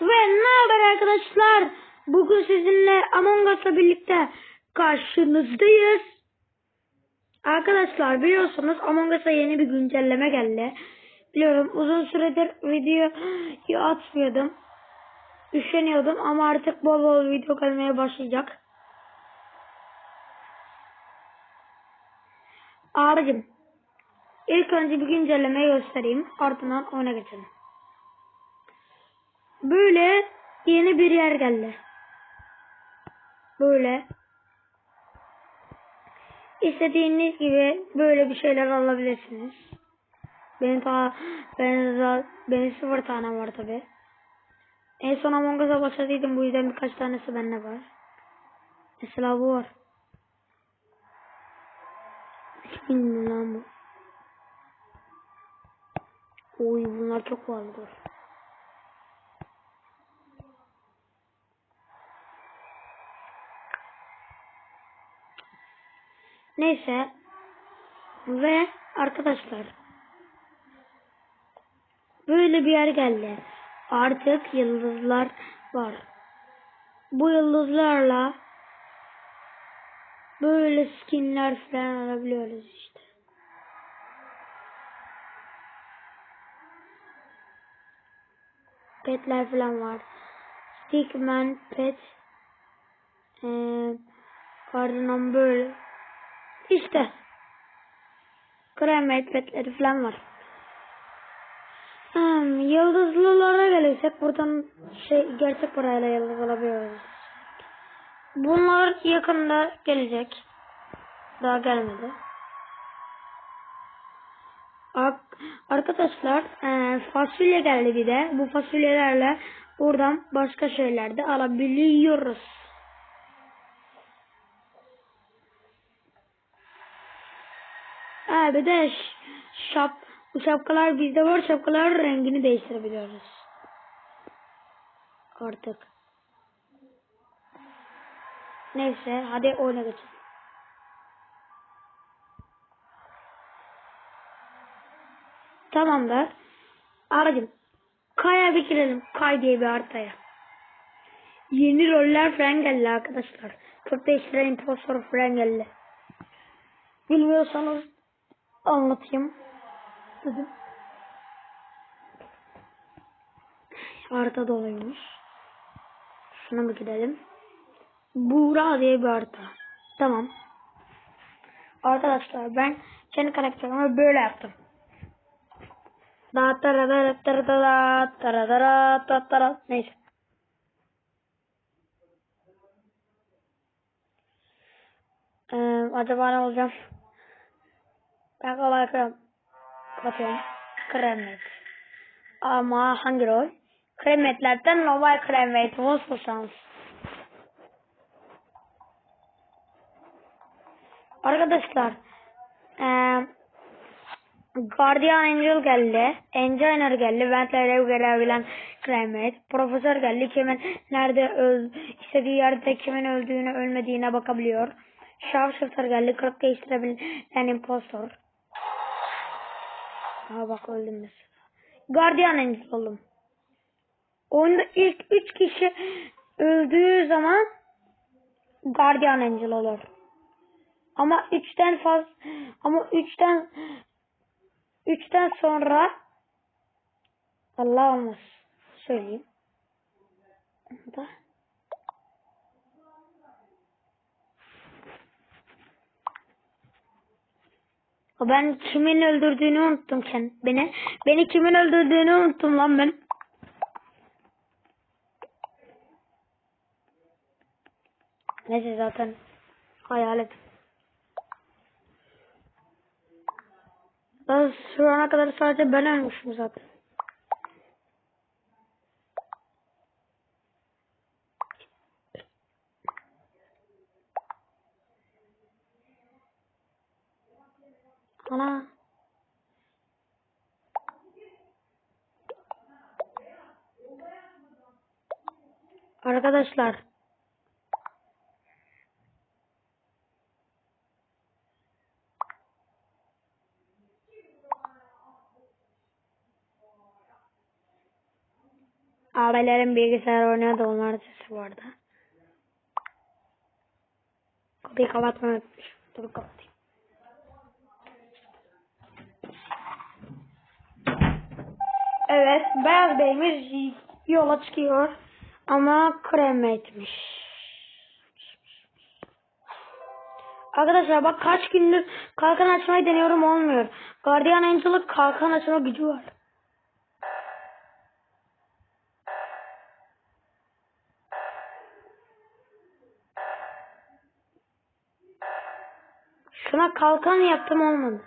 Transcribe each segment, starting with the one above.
Ve ne haber arkadaşlar? Bugün sizinle Among Us'la birlikte karşınızdayız. Arkadaşlar biliyorsunuz Among Us'a yeni bir güncelleme geldi. Biliyorum uzun süredir video atmıyordum. Üşeniyordum ama artık bol bol video gelmeye başlayacak. Abicim ilk önce bir güncellemeyi göstereyim. Ardından oyuna geçelim. Böyle yeni bir yer geldi. Böyle. İstediğiniz gibi böyle bir şeyler alabilirsiniz. Benim ta benim, benim sıfır tane var tabi. En son Among Us'a başladıydım bu yüzden birkaç tanesi bende var. Mesela bu var. Hiç bilmiyorum lan bu. Oy bunlar çok pahalı Neyse. Ve arkadaşlar. Böyle bir yer geldi. Artık yıldızlar var. Bu yıldızlarla böyle skinler falan alabiliyoruz işte. Petler falan var. Stickman pet ee, ardından böyle işte krem petleri falan var. Hmm, yıldızlılara gelirsek buradan şey gerçek parayla yıldız alabiliyoruz. Bunlar yakında gelecek. Daha gelmedi. Ar- Arkadaşlar e, fasulye geldi bir de. Bu fasulyelerle buradan başka şeyler de alabiliyoruz. Ha bir de şap bu şapkalar bizde var. Şapkalar rengini değiştirebiliyoruz. Artık. Neyse hadi oyuna geçelim. Tamamdır. Abicim Kay'a bir girelim. Kay diye bir haritaya. Yeni roller falan geldi arkadaşlar. Çok değiştiren impostor falan geldi. Bilmiyorsanız anlatayım. Dedim. Harita doluymuş. Şuna bir gidelim. Buğra diye bir harita. Tamam. Arkadaşlar ben kendi karakterimi böyle yaptım. Da tara da tara da da tara da da ta tara. Neyse. Ee, acaba ne olacağım? Ben kolay krem kapatıyorum. Kremet. Ama hangi rol? Kremetlerden normal kremet. Nasıl şans? Arkadaşlar eee Guardian Angel geldi. Engineer geldi. Ventlere gelebilen Kremet. Profesör geldi. Kimin nerede öl istediği yerde kimin öldüğünü ölmediğine bakabiliyor. Sharpshooter geldi. Kırık değiştirebilen impostor. Aa bak öldüm mesela. Guardian Angel oldum. Oyunda ilk 3 kişi öldüğü zaman Guardian Angel olur. Ama 3'ten fazla ama 3'ten 3'ten sonra Allah olmaz. Söyleyeyim. Da. Ben kimin öldürdüğünü unuttum kendi. Beni beni kimin öldürdüğünü unuttum lan ben. Neyse zaten hayalet. Ben şu ana kadar sadece ben ölmüşüm zaten. Ana. Arkadaşlar. Abilerim bilgisayar oynuyordu onların sesi arada. Kapıyı kapatmayı unutmuşum. Dur kapatayım. Evet, Beyaz Bey'imiz yola çıkıyor. Ama krem etmiş. Arkadaşlar bak kaç gündür kalkan açmayı deniyorum olmuyor. Guardian Angel'ın kalkan açma gücü var. Şuna kalkan yaptım olmadı.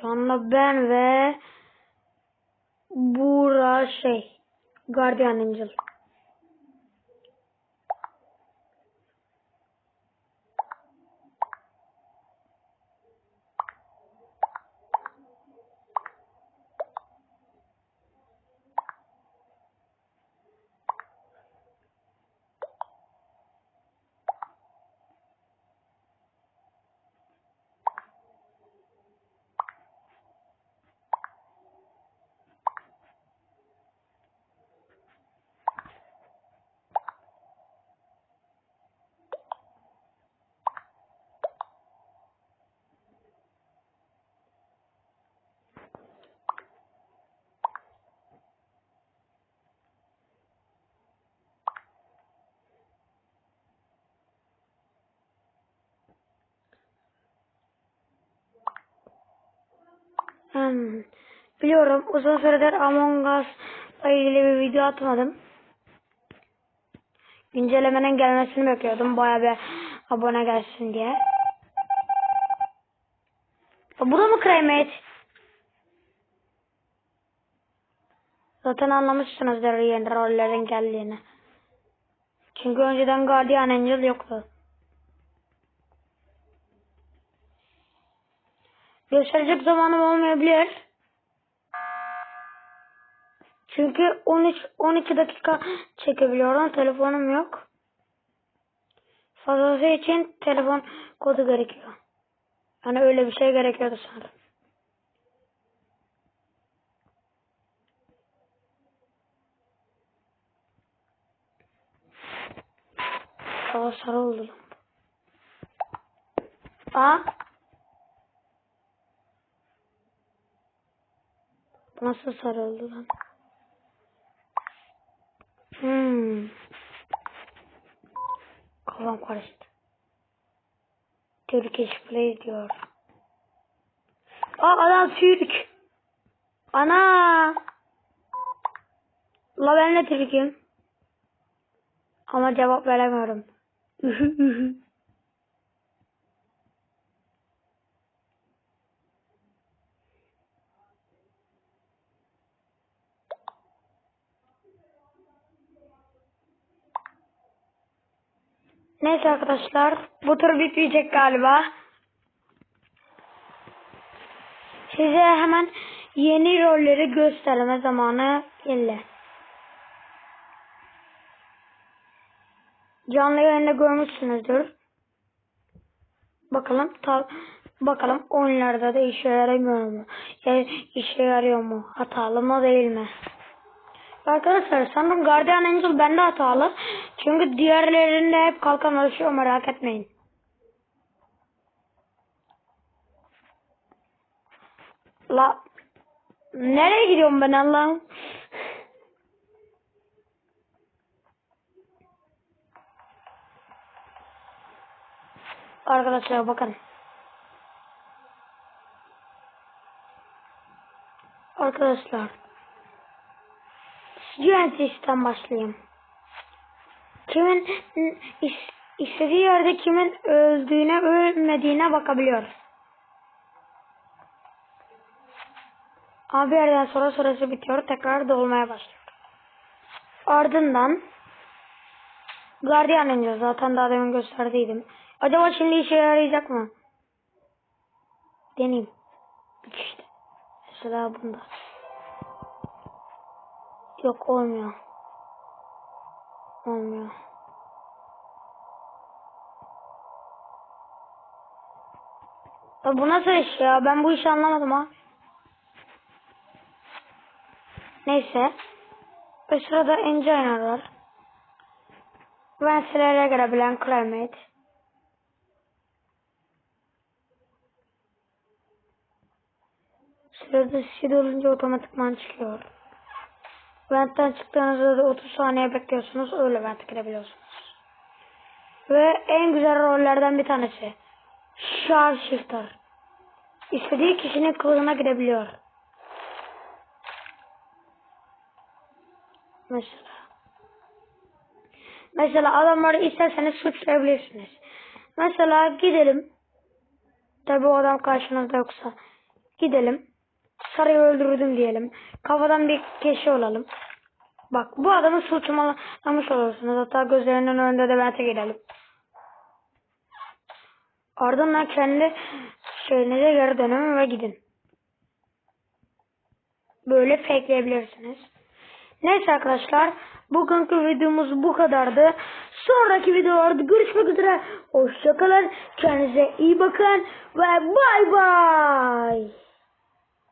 Şu anda ben ve Buğra şey Guardian Angel. Hmm, biliyorum uzun süredir Among Us'la ilgili bir video atmadım. Güncellemenin gelmesini bekliyordum. Baya bir abone gelsin diye. Bu da mı Cremate? Zaten anlamışsınızdır yeni rollerin geldiğini. Çünkü önceden Guardian Angel yoktu. Gösterecek zamanım olmayabilir. Çünkü 13 12 dakika çekebiliyorum. Telefonum yok. Fazlası için telefon kodu gerekiyor. Yani öyle bir şey gerekiyordu sanırım. Hava sarı oldu. Aa. Nasıl sarı oldu lan? Hmm. Kafam karıştı. Turkish play diyor. Aa adam Türk. Ana. La ben de Türk'üm. Ama cevap veremiyorum. Neyse arkadaşlar bu tur bitmeyecek galiba. Size hemen yeni rolleri gösterme zamanı geldi. Canlı yayında görmüşsünüzdür. Bakalım bakalım oyunlarda da işe yaramıyor mu? Ya, işe yarıyor mu? Hatalı mı değil mi? Arkadaşlar sanırım Guardian Angel bende hatalı. Çünkü diğerlerinde hep kalkan alışıyor merak etmeyin. La nereye gidiyorum ben Allah'ım? Arkadaşlar bakın. Arkadaşlar. Genetis'ten başlayayım. Kimin is- istediği yerde kimin öldüğüne ölmediğine bakabiliyoruz. Ama bir yerden sonra süresi bitiyor. Tekrar dolmaya başlıyor. Ardından Guardian Angel zaten daha demin gösterdiydim. Acaba şimdi işe yarayacak mı? Deneyim. İşte. Mesela bunda. Yok olmuyor. Olmuyor. Ya bu nasıl iş ya? Ben bu işi anlamadım ha. Neyse. Ve sırada Enginer var. Ventilere girebilen Climate. Sırada seed olunca otomatikman çıkıyor. Vent'ten çıktığınızda da 30 saniye bekliyorsunuz. Öyle vent girebiliyorsunuz. Ve en güzel rollerden bir tanesi. Sharpshifter. İstediği kişinin kılığına girebiliyor. Mesela. Mesela adamları isterseniz suçlayabilirsiniz. Mesela gidelim. Tabi o adam karşınızda yoksa. Gidelim. Sarıyı öldürdüm diyelim. Kafadan bir keşi olalım. Bak bu adamı suçlamış olursunuz. Hatta gözlerinin önünde de vente girelim. Ardından kendi şeyinize geri dönün ve gidin. Böyle fakeleyebilirsiniz. Neyse arkadaşlar. Bugünkü videomuz bu kadardı. Sonraki videolarda görüşmek üzere. Hoşçakalın. Kendinize iyi bakın. Ve bay bay.